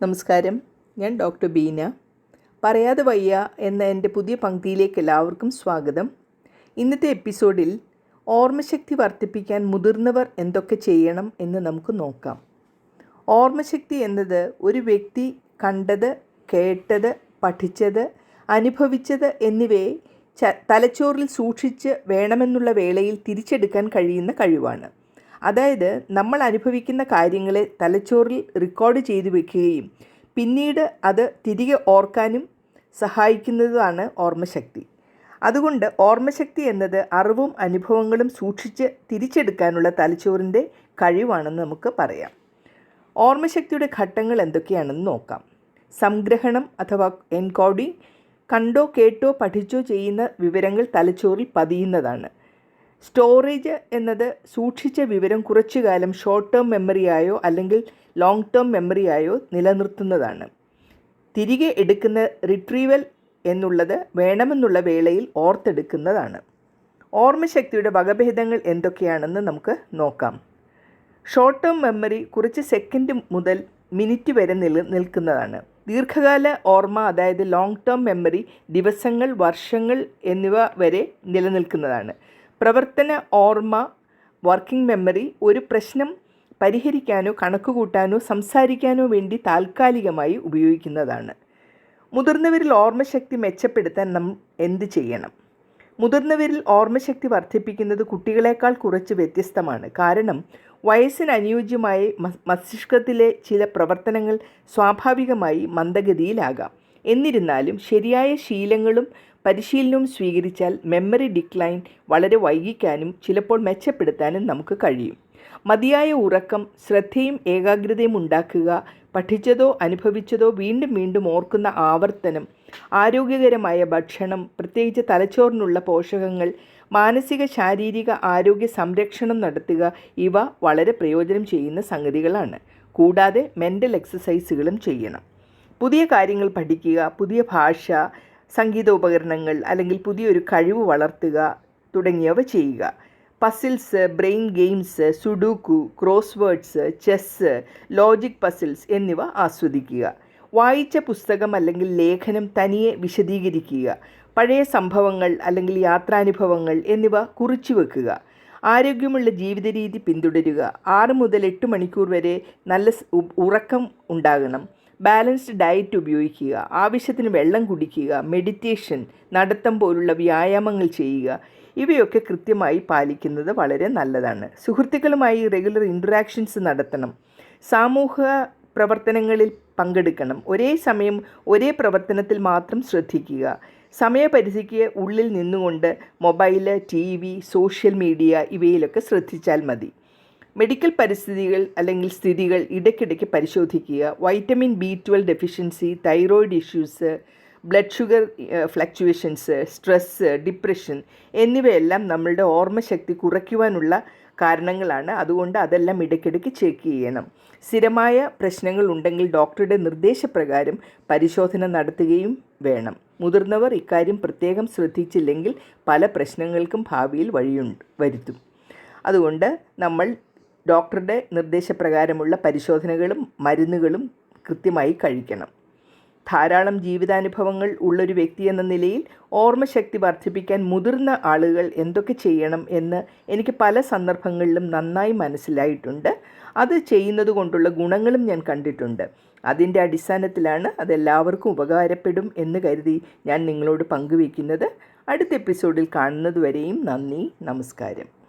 നമസ്കാരം. ഞാൻ ഡോക്ടർ ബീന. പറയാതെ വയ്യ എന്ന എന്റെ പുതിയ പങ്ക്തിയിലേക്ക് എല്ലാവർക്കും സ്വാഗതം. ഇന്നത്തെ എപ്പിസോഡിൽ ഓർമ്മശക്തി വർദ്ധിപ്പിക്കാൻ മുതിർന്നവർ എന്തൊക്കെ ചെയ്യണം എന്ന് നമുക്ക് നോക്കാം. ഓർമ്മശക്തി എന്നത് ഒരു വ്യക്തി കണ്ടത് കേട്ടത് പഠിച്ചത് അനുഭവിച്ചത് എന്നിവയെ തലച്ചോറിൽ സൂക്ഷിച്ച് വേണമെന്നുള്ള വേളയിൽ തിരിച്ചെടുക്കാൻ കഴിയുന്ന കഴിവാണ്. അതായത് നമ്മൾ അനുഭവിക്കുന്ന കാര്യങ്ങളെ തലച്ചോറിൽ റെക്കോർഡ് ചെയ്തു വെക്കുകയും പിന്നീട് അത് തിരികെ ഓർക്കാനും സഹായിക്കുന്നതാണ് ഓർമ്മശക്തി. അതുകൊണ്ട് ഓർമ്മശക്തി എന്നത് അറിവും അനുഭവങ്ങളും സൂക്ഷിച്ച് തിരിച്ചെടുക്കാനുള്ള തലച്ചോറിന്റെ കഴിവാണെന്ന് നമുക്ക് പറയാം. ഓർമ്മശക്തിയുടെ ഘട്ടങ്ങൾ എന്തൊക്കെയാണെന്ന് നോക്കാം. സംഗ്രഹണം അഥവാ എൻകോഡിംഗ് കണ്ടോ കേട്ടോ പഠിച്ചോ ചെയ്യുന്ന വിവരങ്ങൾ തലച്ചോറിൽ പതിയുന്നതാണ്. സ്റ്റോറേജ് എന്നത് സൂക്ഷിച്ച വിവരം കുറച്ചു കാലം ഷോർട്ട് ടേം മെമ്മറിയായോ അല്ലെങ്കിൽ ലോങ് ടേം മെമ്മറിയായോ നിലനിർത്തുന്നതാണ്. തിരികെ എടുക്കുന്ന റിട്രീവൽ എന്നുള്ളത് വേണമെന്നുള്ള വേളയിൽ ഓർത്തെടുക്കുന്നതാണ്. ഓർമ്മശക്തിയുടെ വകഭേദങ്ങൾ എന്തൊക്കെയാണെന്ന് നമുക്ക് നോക്കാം. ഷോർട്ട് ടേം മെമ്മറി കുറച്ച് സെക്കൻഡ് മുതൽ മിനിറ്റ് വരെ നില നിൽക്കുന്നതാണ്. ദീർഘകാല ഓർമ്മ അതായത് ലോങ് ടേം മെമ്മറി ദിവസങ്ങൾ വർഷങ്ങൾ എന്നിവ വരെ നിലനിൽക്കുന്നതാണ്. പ്രവർത്തന ഓർമ്മ വർക്കിംഗ് മെമ്മറി ഒരു പ്രശ്നം പരിഹരിക്കാനോ കണക്കുകൂട്ടാനോ സംസാരിക്കാനോ വേണ്ടി താൽക്കാലികമായി ഉപയോഗിക്കുന്നതാണ്. മുതിർന്നവരിൽ ഓർമ്മശക്തി മെച്ചപ്പെടുത്താൻ നാം എന്ത് ചെയ്യണം? മുതിർന്നവരിൽ ഓർമ്മശക്തി വർദ്ധിപ്പിക്കുന്നത് കുട്ടികളെക്കാൾ കുറച്ച് വ്യത്യസ്തമാണ്. കാരണം വയസ്സിന് അനുയോജ്യമായി മസ്തിഷ്കത്തിലെ ചില പ്രവർത്തനങ്ങൾ സ്വാഭാവികമായി മന്ദഗതിയിലാകാം. എന്നിരുന്നാലും ശരിയായ ശീലങ്ങളും പരിശീലനവും സ്വീകരിച്ചാൽ മെമ്മറി ഡിക്ലൈൻ വളരെ വൈകിക്കാനും ചിലപ്പോൾ മെച്ചപ്പെടുത്താനും നമുക്ക് കഴിയും. മതിയായ ഉറക്കം ശ്രദ്ധയും ഏകാഗ്രതയും ഉണ്ടാക്കുക പഠിച്ചതോ അനുഭവിച്ചതോ വീണ്ടും വീണ്ടും ഓർക്കുന്ന ആവർത്തനം ആരോഗ്യകരമായ ഭക്ഷണം പ്രത്യേകിച്ച് തലച്ചോറിനുള്ള പോഷകങ്ങൾ മാനസിക ശാരീരിക ആരോഗ്യ സംരക്ഷണം നടത്തുക ഇവ വളരെ പ്രയോജനം ചെയ്യുന്ന സംഗതികളാണ്. കൂടാതെ മെന്റൽ എക്സസൈസുകളും ചെയ്യണം. പുതിയ കാര്യങ്ങൾ പഠിക്കുക പുതിയ ഭാഷ സംഗീത ഉപകരണങ്ങൾ അല്ലെങ്കിൽ പുതിയൊരു കഴിവ് വളർത്തുക തുടങ്ങിയവ ചെയ്യുക. Puzzles brain games sudoku cross words chess logic puzzles എന്നിവ ആസ്വദിക്കുക. വായിച്ച പുസ്തകം അല്ലെങ്കിൽ ലേഖനം തനിയെ വിശദീകരിക്കുക. പഴയ സംഭവങ്ങൾ അല്ലെങ്കിൽ യാത്രാനുഭവങ്ങൾ എന്നിവ കുറിച്ചു വെക്കുക. ആരോഗ്യമുള്ള ജീവിത രീതി പിന്തുടരുക. ആറ് മുതൽ എട്ട് മണിക്കൂർ വരെ നല്ല ഉറക്കം ഉണ്ടാകണം. ബാലൻസ്ഡ് ഡയറ്റ് ഉപയോഗിക്കുക ആവശ്യത്തിന് വെള്ളം കുടിക്കുക മെഡിറ്റേഷൻ നടത്തം പോലുള്ള വ്യായാമങ്ങൾ ചെയ്യുക ഇവയൊക്കെ കൃത്യമായി പാലിക്കുന്നത് വളരെ നല്ലതാണ്. സുഹൃത്തുക്കളുമായി റെഗുലർ ഇൻട്രാക്ഷൻസ് നടത്തണം. സാമൂഹ പ്രവർത്തനങ്ങളിൽ പങ്കെടുക്കണം. ഒരേ സമയം ഒരേ പ്രവർത്തനത്തിൽ മാത്രം ശ്രദ്ധിക്കുക. സമയപരിധിക്ക് ഉള്ളിൽ നിന്നുകൊണ്ട് മൊബൈൽ ടി സോഷ്യൽ മീഡിയ ഇവയിലൊക്കെ ശ്രദ്ധിച്ചാൽ മതി. മെഡിക്കൽ പരിസ്ഥിതികൾ അല്ലെങ്കിൽ സ്ഥിതികൾ ഇടയ്ക്കിടയ്ക്ക് പരിശോധിക്കുക. Vitamin B twelve deficiency thyroid issues blood sugar fluctuations stress depression എന്നിവയെല്ലാം നമ്മളുടെ ഓർമ്മശക്തി കുറയ്ക്കുവാനുള്ള കാരണങ്ങളാണ്. അതുകൊണ്ട് അതെല്ലാം ഇടയ്ക്കിടയ്ക്ക് ചെക്ക് ചെയ്യണം. സ്ഥിരമായ പ്രശ്നങ്ങൾ ഉണ്ടെങ്കിൽ ഡോക്ടറുടെ നിർദ്ദേശപ്രകാരം പരിശോധന നടത്തുകയും വേണം. മുതിർന്നവർ ഇക്കാര്യം പ്രത്യേകം ശ്രദ്ധിച്ചില്ലെങ്കിൽ പല പ്രശ്നങ്ങൾക്കും ഭാവിയിൽ വഴിയുണ്ട് വരുത്തും. അതുകൊണ്ട് നമ്മൾ ഡോക്ടറുടെ നിർദ്ദേശപ്രകാരമുള്ള പരിശോധനകളും മരുന്നുകളും കൃത്യമായി കഴിക്കണം. ധാരാളം ജീവിതാനുഭവങ്ങൾ ഉള്ളൊരു വ്യക്തി എന്ന നിലയിൽ ഓർമ്മശക്തി വർദ്ധിപ്പിക്കാൻ മുതിർന്ന ആളുകൾ എന്തൊക്കെ ചെയ്യണം എന്ന് എനിക്ക് പല സന്ദർഭങ്ങളിലും നന്നായി മനസ്സിലായിട്ടുണ്ട്. അത് ചെയ്യുന്നത് കൊണ്ടുള്ള ഗുണങ്ങളും ഞാൻ കണ്ടിട്ടുണ്ട്. അതിന്റെ അടിസ്ഥാനത്തിലാണ് അതെല്ലാവർക്കും ഉപകാരപ്പെടും എന്ന് കരുതി ഞാൻ നിങ്ങളോട് പങ്കുവയ്ക്കുന്നത്. അടുത്ത എപ്പിസോഡിൽ കാണുന്നതുവരെയും നന്ദി നമസ്കാരം.